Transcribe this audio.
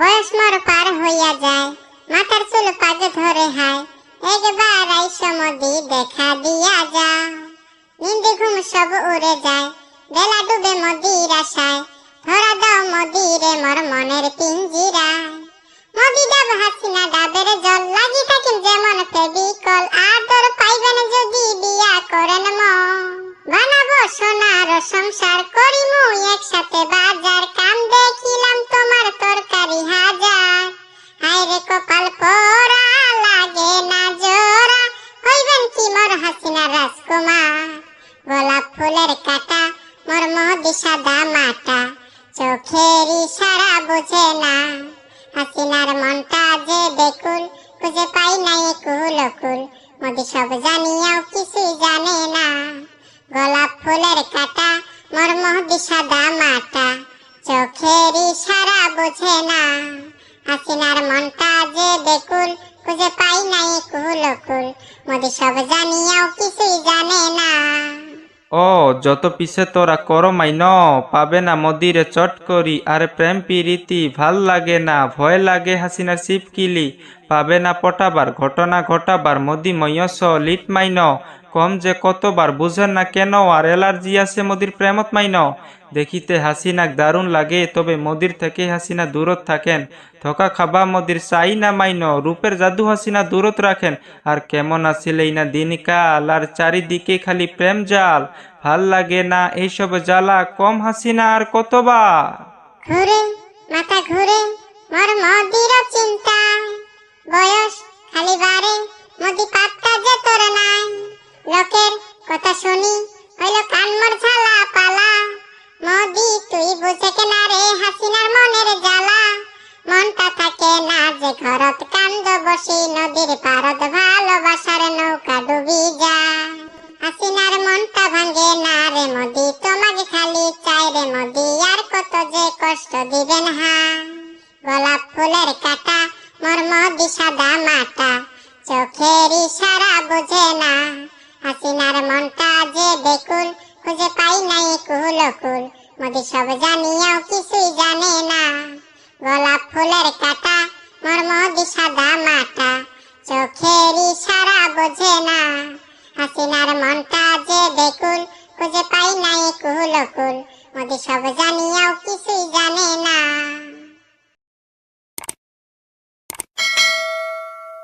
বয়স মোর পার হইয়া যায়, মাথার চুল পাগ ধরে হায়। একবার আইস মোদি দেখা দিয়া যা নিন্দে ঘুম সব উড়ে যায়, বেলা ডুবে মোদির আশায়। ধরা দাও মোদিরে মোর মনের পিঞ্জিরায়। মোদি ডাব হাসিনা ডাবের জল, লাগি থাকিম যেমন ফেবিকল আদর পাইবেন যদি বিয়া করেন মন। বানাবো সোনার সংসার করি মুই একসাথে বাজার মহদি সাদা মাটা চোখের ইশারা বোঝে না। হাসিনার মনটা যে বেকুল, খুঁজে পাই নাই কুল কুল মোদি সব জানিয়াও কিছুই জানে না। গোলাপ ফুলের কাটা মোর মহদি সাদা মাটা চোখের ইশারা বোঝে না। হাসিনার মনটা যে বেকুল, খুঁজে পাই নাই কুল কুল মোদি সব জানিয়াও কিছুই জানে না। ও, যত পিছে তোরা করো মাইন, পাবে না মদিরে চট করি, আর প্রেম পিরিতি, ভালো লাগে না, ভয় লাগে হাসিনার সিপকিলি পাবে না পটাবার, ঘটনা ঘটাবার, মদি ময়স লিট মাইন কম যে কতবার বুঝেন না কেন আর এলার্জি আছে মোদির প্রেমত মাইন। দেখিতে হাসিনাক দারুণ লাগে, তবে মোদির থেকে হাসিনা দূরত থাকেন। ধোকা খাবা মোদির চাই না মাইন, রূপের জাদু হাসিনা দূরত রাখেন। আর কেমন আসিলেই না দিনকাল, আর চারিদিকে খালি প্রেম জাল। ভালো লাগে না এইসব জ্বালা, কম হাসিনা আর কতবার? বয়স খালি বারে মদি যে তোর নাই। লোকের কথা শুনি, হইল কান মোর ঝালা পালা। মদি, তুই বুঝে কেনা রে হাসিনার মনের জ্বালা। মনটা থাকে না যে ঘরত কান্দ বসি, নদীর পারত ভালোবাসার নৌকা ডুবি যায় হাসিনার মনটা ভাঙে না রে মোদি, তোমাকে খালি চাই রে মোদি, আর কত যে কষ্ট দিবেন হা। গোলাপ ফুলের কাটা, মোর মোদি সাদা মাটা চোখের ইশারা বোঝে না। মনটা যে বেকুল খুঁজে পাই নাই কুল কুল মোদি সব জানিয়াও কিছুই জানে না। গোলাপ ফুলের কাটা মোর মোদি সাদা মাটা। চোখের ইশারা বোঝে না। হাসিনার মনটা যে বেকুল খুঁজে পাই সব জানিয়াও কিছুই জানে